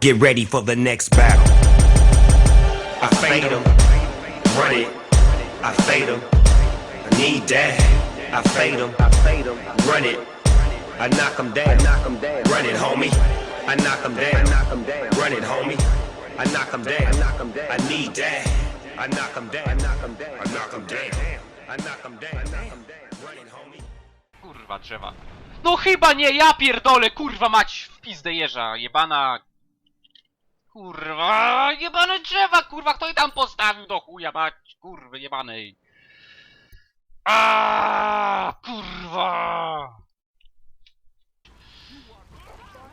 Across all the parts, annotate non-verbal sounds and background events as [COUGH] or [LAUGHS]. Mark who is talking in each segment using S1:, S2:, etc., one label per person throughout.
S1: Get ready for the next battle. I fade him, run it. I fade him. I need that. I fade him, I fade run it. I knock him down, knock him down. Run it, homie. I knock him down, knock him down. Run it, homie. I knock him down, knock him down. I need that. I knock him down, knock him down. I knock him down. I knock him knock down. Run it, homie.
S2: Kurwa drzewa. No chyba nie, ja pierdolę, kurwa mać w pizdę jeża, jebana. Kurwa, jebane drzewa, kurwa, kto je tam postawił do chuja mać, kurwy jebanej. A kurwa.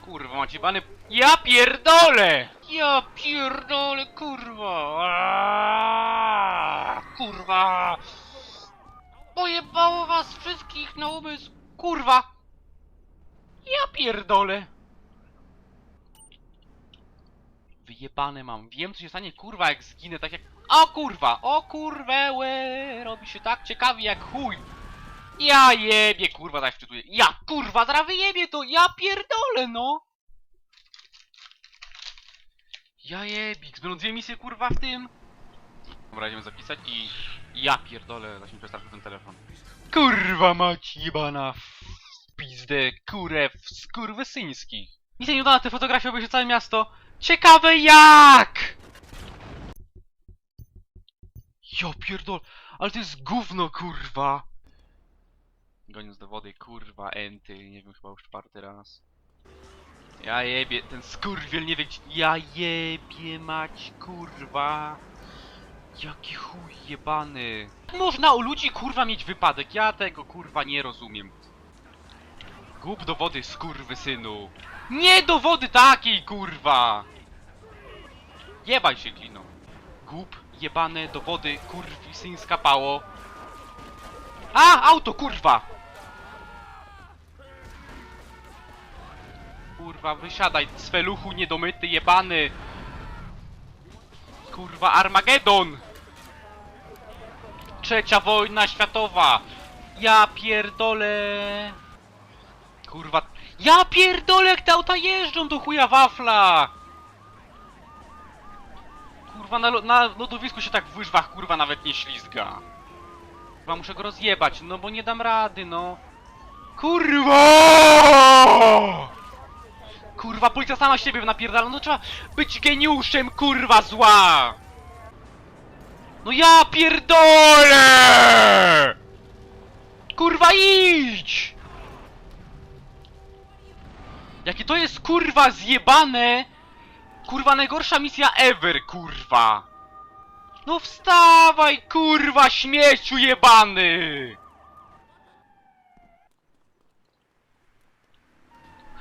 S2: Kurwa, macie jebany... Ja pierdolę! Ja pierdolę, kurwa! Aaaa, kurwa! Pojebało was wszystkich na umysł, kurwa! Ja pierdolę! Wyjebane mam. Wiem co się stanie, kurwa, jak zginę, tak jak... O kurwa! O kurwę, łe! Robi się tak ciekawie jak chuj! Ja jebie, kurwa, zaś wczytuję. Ja, kurwa, zaraz wyjebie to! Ja pierdolę, no! Ja jebik, będą dwie misje, kurwa, w tym. Dobra, idziemy zapisać i... Ja pierdolę, zaś mi przestarczył ten telefon. Kurwa mać jebana w pizdę kurew skurwysyńskich. Misja nie udana, te fotografie obejrzy całe miasto. Ciekawe jak! Ja pierdol, ale to jest gówno, kurwa! Goniąc do wody, kurwa, enty, nie wiem, chyba już czwarty raz. Ja jebie, ten skurwiel nie wie. Ja jebie mać, kurwa! Jaki chuj jebany! Można u ludzi, kurwa, mieć wypadek, ja tego, kurwa, nie rozumiem. Głup do wody, skurwy synu! Nie do wody takiej, kurwa! Jebaj się, klino. Głup, jebane do wody, kurwi, syn skapało. A, auto, kurwa! Kurwa, wysiadaj, sweluchu niedomyty, jebany! Kurwa, Armagedon! Trzecia wojna światowa! Ja pierdolę! Kurwa, ja pierdolę, jak te auta jeżdżą do chuja wafla! Kurwa, na, na lodowisku się tak w łyżwach, kurwa, nawet nie ślizga. Kurwa, muszę go rozjebać, no bo nie dam rady, no. Kurwa! Kurwa, policja sama siebie napierdala, no trzeba być geniuszem, kurwa, zła! No ja pierdolę! Kurwa, idź! Jakie to jest, kurwa, zjebane! Kurwa, najgorsza misja ever, kurwa! No wstawaj, kurwa, śmieciu jebany!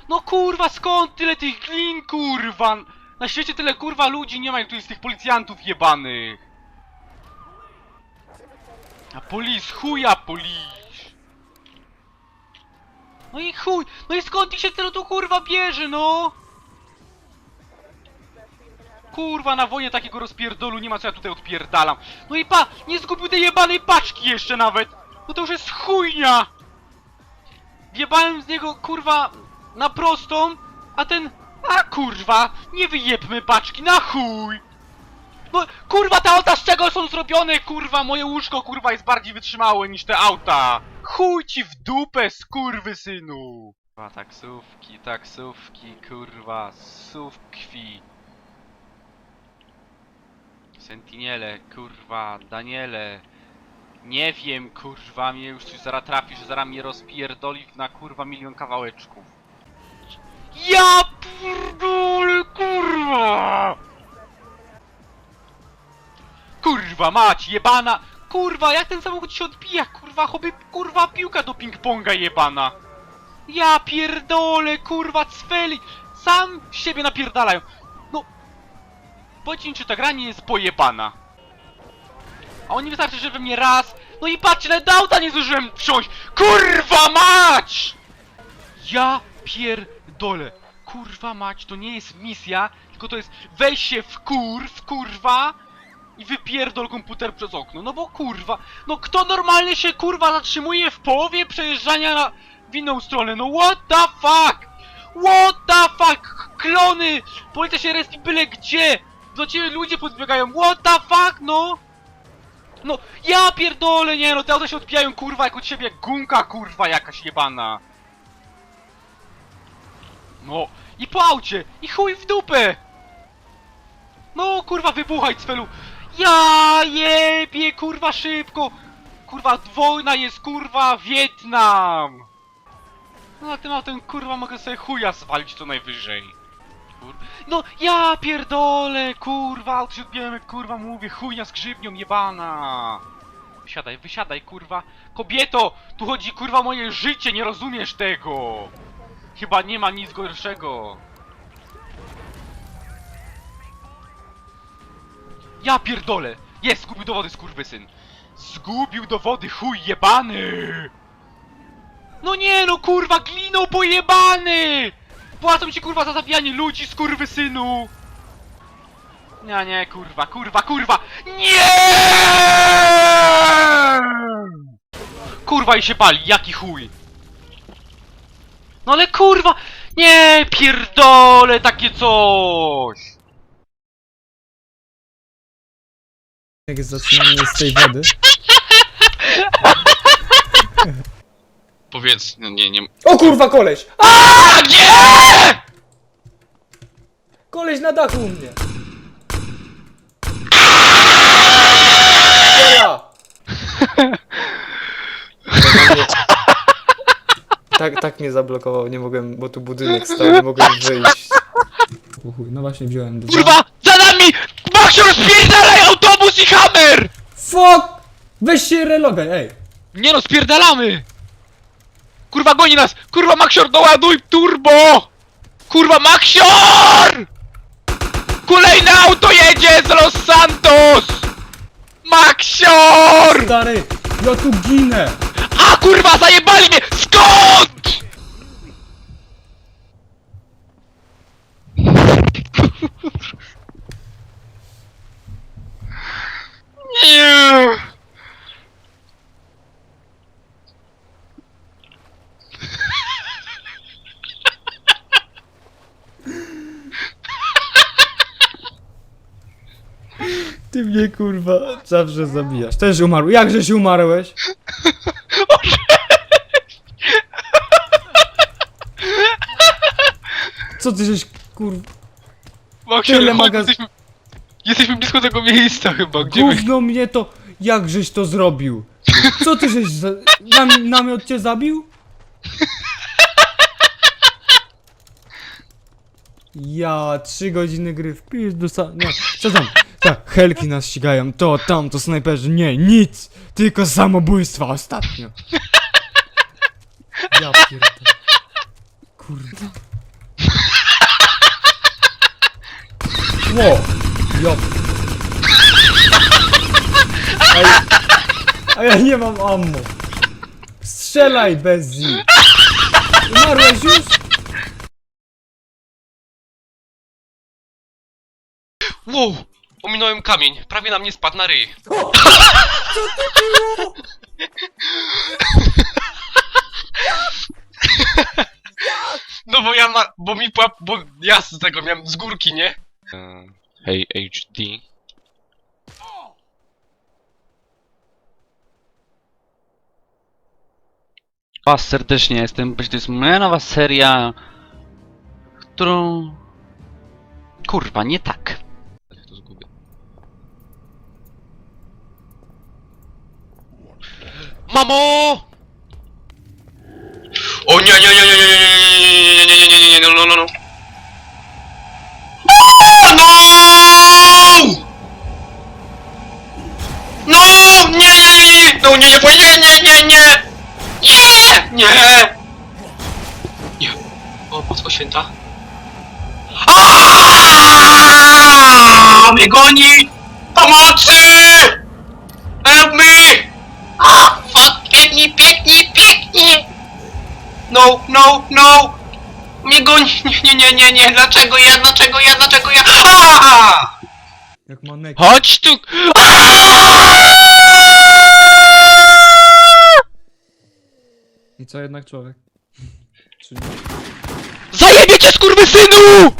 S2: No kurwa, skąd tyle tych glin, kurwa? Na świecie tyle kurwa ludzi nie ma, jak tu jest tych policjantów jebanych. A polis, chuja polis. No i chuj, no i skąd ich się tyle tu kurwa bierze, no? Kurwa, na wojnie takiego rozpierdolu nie ma co ja tutaj odpierdalam. No i pa, nie zgubił tej jebanej paczki jeszcze nawet. No to już jest chujnia. Wjebałem z niego, kurwa, na prostą, a ten... A kurwa, nie wyjebmy paczki, na chuj! No, kurwa, te auta z czego są zrobione, kurwa? Moje łóżko, kurwa, jest bardziej wytrzymałe niż te auta! Chuj ci w dupę, skurwy synu! Kurwa, taksówki, taksówki, kurwa, sówkwi. Sentinele, kurwa, Daniele. Nie wiem, kurwa, mnie już coś zaraz trafi, że zaraz mnie rozpierdoli na kurwa milion kawałeczków. Ja pierdolę, kurwa! Kurwa mać, jebana! Kurwa, jak ten samochód się odbija, kurwa, choby, kurwa, piłka do ping-ponga jebana! Ja pierdolę, kurwa, cweli! Sam siebie napierdalają! Powiedzcie mi, czy ta gra nie jest pojebana? A oni wystarczy, żeby mnie raz... No i patrzcie, nawet do auta nie zdążyłem wsiąść! Kurwa mać! Ja pierdolę. Kurwa mać, to nie jest misja, tylko to jest weź się w kur, w kurwa i wypierdol komputer przez okno. No bo kurwa, no kto normalnie się kurwa zatrzymuje w połowie przejeżdżania na w inną stronę? No what the fuck? What the fuck? klony! Policja się respi byle gdzie! Do ciebie ludzie podbiegają, what the fuck, no! No, ja pierdolę, nie no, te się odbijają, kurwa, jak od siebie gumka, kurwa, jakaś jebana! No, i po aucie, i chuj w dupę! No, kurwa, wybuchaj, cfelu! Ja jebie, kurwa, szybko! Kurwa, wojna jest, kurwa, Wietnam! No, a tym autem, kurwa, mogę sobie chuja zwalić co najwyżej. Kur... No, ja pierdolę, kurwa, się odbijamy, kurwa, mówię, chujnia z grzybnią, jebana! Wysiadaj, wysiadaj, kurwa. Kobieto, tu chodzi, kurwa, moje życie, nie rozumiesz tego! Chyba nie ma nic gorszego. Ja pierdolę! Jest, zgubił dowody, skurwysyn! Zgubił dowody, chuj jebany! No nie no, kurwa, gliną pojebany! Płacą ci, kurwa, za zabijanie ludzi, skurwysynu! Nie, nie, kurwa, kurwa, kurwa! Nie! Kurwa i się pali, jaki chuj! No ale kurwa! Nie, pierdolę takie coś!
S3: Jak jest zatrzymanie z tej wody. [LAUGHS]
S4: Powiedz, no nie, nie.
S3: O kurwa, koleś! A!
S2: Nie!
S3: Koleś na dachu u mnie! Ja! [LAUGHS] Tak, tak mnie zablokował, nie mogłem, bo tu budynek stał, nie mogłem wyjść. O chuj, no właśnie wziąłem dwa.
S2: Kurwa! Za nami! Maksiu, spierdalaj autobus i hammer!
S3: Fuck! Weź się relogaj, ej!
S2: Nie no, spierdalamy! Kurwa, goni nas! Kurwa, Maksior, doładuj turbo! Kurwa, Maksior! Kolejne auto jedzie z Los Santos! Maksior!
S3: Stary, ja tu ginę!
S2: A kurwa, zajebali mnie! Skąd? [LAUGHS] Nie!
S3: Ty mnie kurwa zawsze zabijasz. Też umarł. Jakżeś umarłeś? Co ty żeś kurwa...
S2: Maksior,
S3: Tyle
S2: chodź,
S3: magaz-
S2: jesteśmy, jesteśmy blisko tego miejsca chyba, gdzie my...
S3: Gówno mnie to... Jakżeś to zrobił? Co ty żeś za... Nam, namiot cię zabił? Ja, trzy godziny gry w pizdu sa... Nie, co tam? Tak, helki nas ścigają, to, tam, to snajperzy, nie, nic! Tylko samobójstwa ostatnio. Ja pierdolę. Kurde. Ło! Ej, a ja nie mam ammo. Strzelaj bez zi. Umarłeś już?
S4: Wow! Ominąłem kamień, prawie na mnie spadł na ryj. No bo ja ma, bo mi płap, bo ja z tego miałem z górki, nie? Hej, HD.
S2: Was serdecznie jestem, to jest moja nowa seria, którą... Kurwa, nie tak.
S4: Ja to zgubię. Mamo! O nie, nie, nie, nie, nie, nie, nie, nie, nie, nie, nie, nie, nie, no, no, no, no. A, No! No! Nie, nie, nie, nie, no nie, nie, bo nie, nie, nie, nie! Nie! Nie! Nie. O, Matko Święta. Aaaa! Mnie goni! Pomocy! No, no, no! Mnie goni! Nie, nie, nie, nie, nie! Dlaczego ja, dlaczego ja, dlaczego ja? Aaaa!
S3: Jak.
S2: Chodź tu!
S3: I co jednak człowiek? [LAUGHS] Czyli...
S2: Zajebie cię skurwysynu!